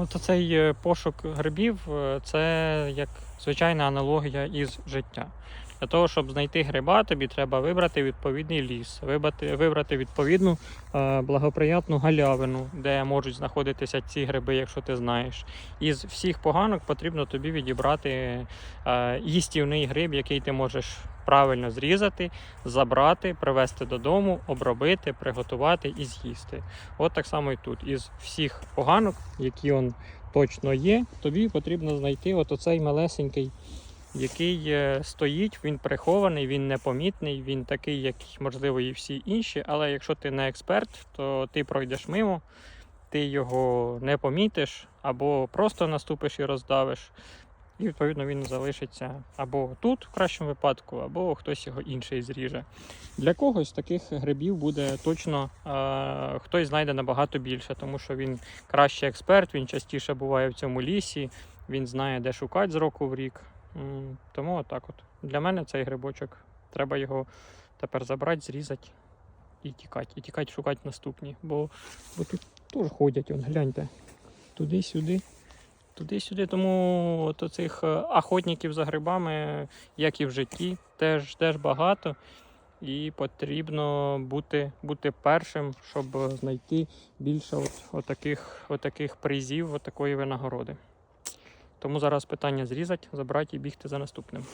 от цей е, пошук грибів е, це як звичайна аналогія із життя. Для того, щоб знайти гриба, тобі треба вибрати відповідний ліс, вибрати, вибрати відповідну е, благоприятну галявину, де можуть знаходитися ці гриби, якщо ти знаєш. Із всіх поганок потрібно тобі відібрати їстівний гриб, який ти можеш правильно зрізати, забрати, привезти додому, обробити, приготувати і з'їсти. От так само і тут. Із всіх поганок, які он точно є, тобі потрібно знайти от оцей малесенький, який е, стоїть, він прихований, він непомітний, він такий, як можливо і всі інші. Але якщо ти не експерт, то ти пройдеш мимо, ти його не помітиш, або просто наступиш і роздавиш. І відповідно він залишиться або тут, в кращому випадку, або хтось його інший зріже. Для когось таких грибів буде точно е, хтось знайде набагато більше, тому що він кращий експерт, він частіше буває в цьому лісі, він знає, де шукати з року в рік. Тому отак от. Для мене цей грибочок. Треба його тепер забрати, зрізати і тікати. І тікати шукати наступні. Бо, бо тут теж ходять, он, гляньте. Туди-сюди. Туди-сюди, тому от цих охотників за грибами, як і в житті, теж, теж багато. І потрібно бути, бути першим, щоб знайти більше от, отаких, отаких призів, отакої винагороди. Тому зараз питання зрізати, забрати і бігти за наступним.